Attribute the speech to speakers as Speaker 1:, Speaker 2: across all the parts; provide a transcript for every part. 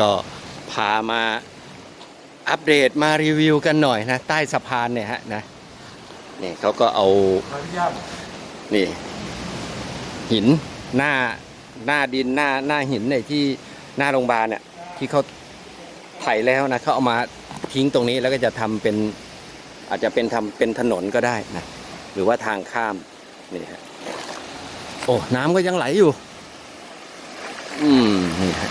Speaker 1: ก็พามาอัปเดตมารีวิวกันหน่อยนะ ใต้สะพานเนี่ยฮะนะนี่เขาก็เอาานี่ หินหน้าหน้าดินหน้าหน้าหินในที่หน้าโรงพยาบาลเนี่ยที่เขาไถแล้วนะเขาเอามาทิ้งตรงนี้แล้วก็จะทำเป็นอาจจะเป็นทำเป็นถนนก็ได้นะหรือว่าทางข้ามนี่ฮะโอ้น้ำก็ยังไหลอยู่ อืมนี่ฮะ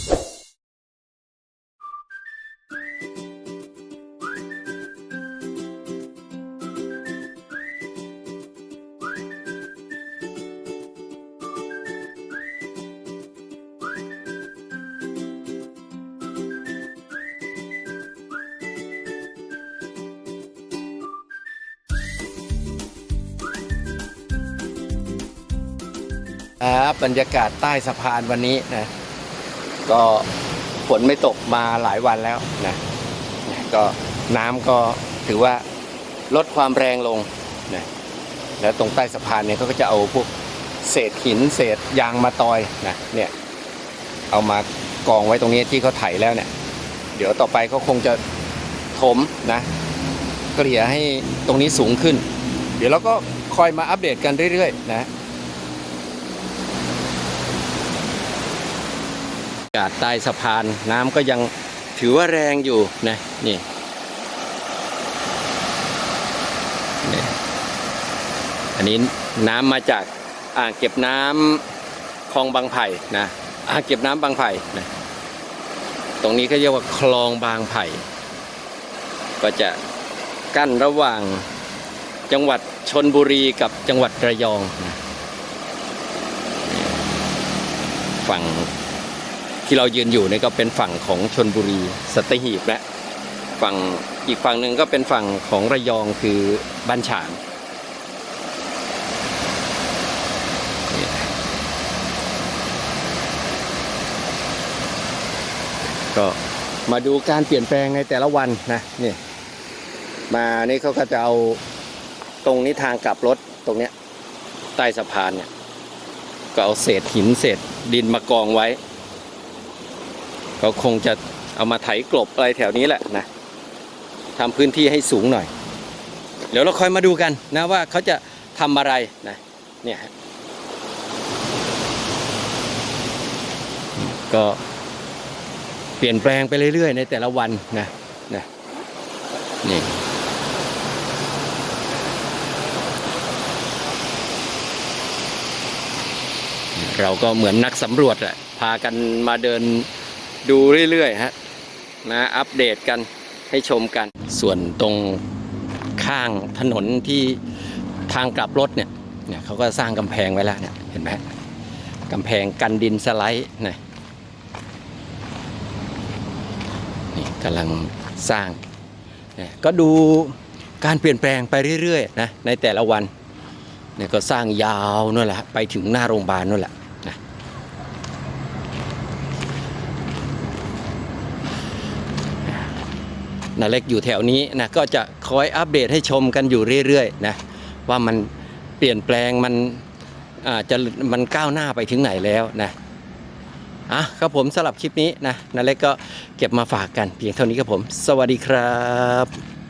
Speaker 1: ครับบรรยากาศใต้สะพานวันนี้นะ ก็ฝนไม่ตกมาหลายวันแล้วนะก็น้ำก็ถือว่าลดความแรงลงนะแล้วตรงใต้สะพานเนี่ยเขาก็จะเอาพวกเศษหินเศษยางมาตอยนะเนี่ยเอามากองไว้ตรงนี้ที่เขาไถแล้วเนี่ย เดี๋ยวต่อไปเขาคงจะถมนะเกลี่ยให้ตรงนี้สูงขึ้น เดี๋ยวเราก็คอยมาอัปเดตกันเรื่อยๆนะ อา กาศใต้สะพานน้ำก็ยังถือว่าแรงอยู่นะนี่นี่อันนี้น้ำมาจากอ่างเก็บน้ำคลองบางไผ่นะอ่างเก็บน้ำบางไผ่นะตรงนี้ก็เรียกว่าคลองบางไผ่ ก็จะกั้นระหว่างจังหวัดชนบุรีกับจังหวัดระยองนะฝั่ง ที่เรายืนอยู่นี่ก็เป็นฝั่งของชนบุรีสัตหีบและฝั่งอีกฝั่งหนึ่งก็เป็นฝั่งของระยองคือบ้านฉางนี่ก็มาดูการเปลี่ยนแปลงในแต่ละวันนะนี่มานี่เขาก็จะเอาตรงนี้ทางกลับรถตรงเนี้ยใต้สะพานเนี่ยก็เอาเศษหินเศษดินมากองไว้ ก็คงจะเอามาไถกลบอะไรแถวนี้แหละนะทำพื้นที่ให้สูงหน่อย เดี๋ยวเราคอยมาดูกันนะว่าเขาจะทำอะไรนะเนี่ยก็เปลี่ยนแปลงไปเรื่อย ๆ ในแต่ละวันนะนะนี่เราก็เหมือนนักสำรวจแหละพากันมาเดิน ดูเรื่อยๆฮะนะอัปเดตกันให้ชมกัน ส่วนตรงข้างถนนที่ทางกลับรถเนี่ยเนี่ยเขาก็สร้างกำแพงไว้แล้วเนี่ยเห็นไหมกำแพงกันดินสไลด์นะนี่กำลังสร้างเนี่ยก็ดูการเปลี่ยนแปลงไปเรื่อยๆนะในแต่ละวันเนี่ยก็สร้างยาวนู่นแหละไปถึงหน้าโรงพยาบาลนู่นแหละ นาเล็กอยู่แถวนี้นะก็จะคอยอัปเดตให้ชมกันอยู่เรื่อยๆนะว่ามันเปลี่ยนแปลงมันอาจจะมันก้าวหน้าไปถึงไหนแล้วนะอะครับผมสำหรับคลิปนี้นะนาเล็กก็เก็บมาฝากกันเพียงเท่านี้ครับผม สวัสดีครับ